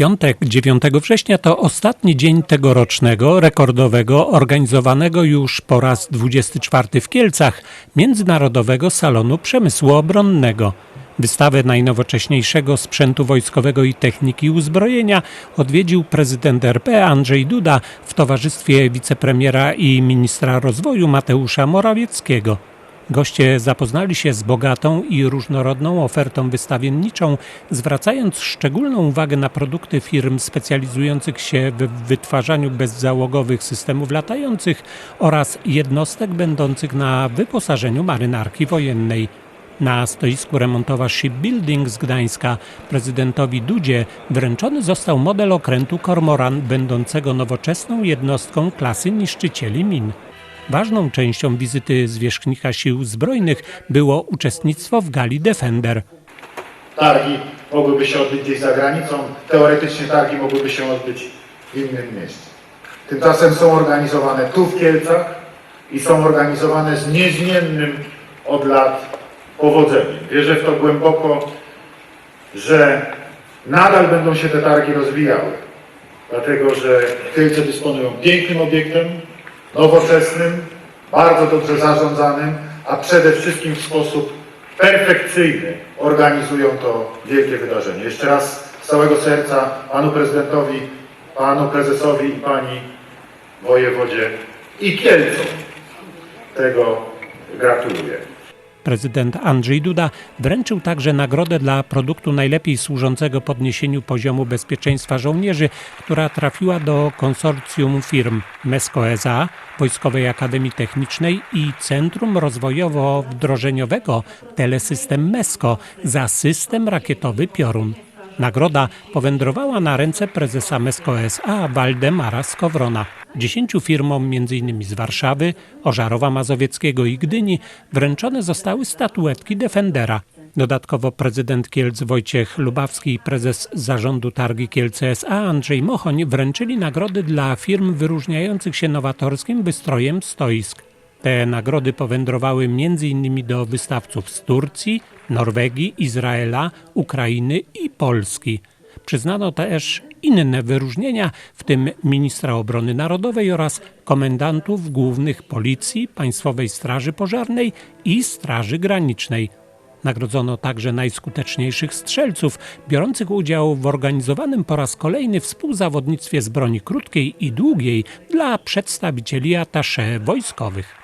Piątek 9 września to ostatni dzień tegorocznego, rekordowego, organizowanego już po raz 24 w Kielcach Międzynarodowego Salonu Przemysłu Obronnego. Wystawę najnowocześniejszego sprzętu wojskowego i techniki uzbrojenia odwiedził prezydent RP Andrzej Duda w towarzystwie wicepremiera i ministra rozwoju Mateusza Morawieckiego. Goście zapoznali się z bogatą i różnorodną ofertą wystawienniczą, zwracając szczególną uwagę na produkty firm specjalizujących się w wytwarzaniu bezzałogowych systemów latających oraz jednostek będących na wyposażeniu marynarki wojennej. Na stoisku remontowa Shipbuilding z Gdańska prezydentowi Dudzie wręczony został model okrętu Kormoran, będącego nowoczesną jednostką klasy niszczycieli min. Ważną częścią wizyty zwierzchnika sił zbrojnych było uczestnictwo w gali Defender. Targi mogłyby się odbyć gdzieś za granicą, teoretycznie targi mogłyby się odbyć w innym miejscu. Tymczasem są organizowane tu w Kielcach i są organizowane z niezmiennym od lat powodzeniem. Wierzę w to głęboko, że nadal będą się te targi rozwijały, dlatego że Kielce dysponują pięknym obiektem, nowoczesnym, bardzo dobrze zarządzanym, a przede wszystkim w sposób perfekcyjny organizują to wielkie wydarzenie. Jeszcze raz z całego serca panu prezydentowi, panu prezesowi i pani wojewodzie i Kielcom tego gratuluję. Prezydent Andrzej Duda wręczył także nagrodę dla produktu najlepiej służącego podniesieniu poziomu bezpieczeństwa żołnierzy, która trafiła do konsorcjum firm MESCO SA, Wojskowej Akademii Technicznej i Centrum Rozwojowo-Wdrożeniowego Telesystem MESCO za system rakietowy Piorun. Nagroda powędrowała na ręce prezesa MESCO SA Waldemara Skowrona. Dziesięciu firmom, m.in. z Warszawy, Ożarowa Mazowieckiego i Gdyni, wręczone zostały statuetki Defendera. Dodatkowo prezydent Kielc Wojciech Lubawski i prezes zarządu Targi Kielce SA Andrzej Mochoń wręczyli nagrody dla firm wyróżniających się nowatorskim wystrojem stoisk. Te nagrody powędrowały m.in. do wystawców z Turcji, Norwegii, Izraela, Ukrainy i Polski. Przyznano też inne wyróżnienia, w tym ministra obrony narodowej oraz komendantów głównych Policji, Państwowej Straży Pożarnej i Straży Granicznej. Nagrodzono także najskuteczniejszych strzelców biorących udział w organizowanym po raz kolejny współzawodnictwie z broni krótkiej i długiej dla przedstawicieli atasze wojskowych.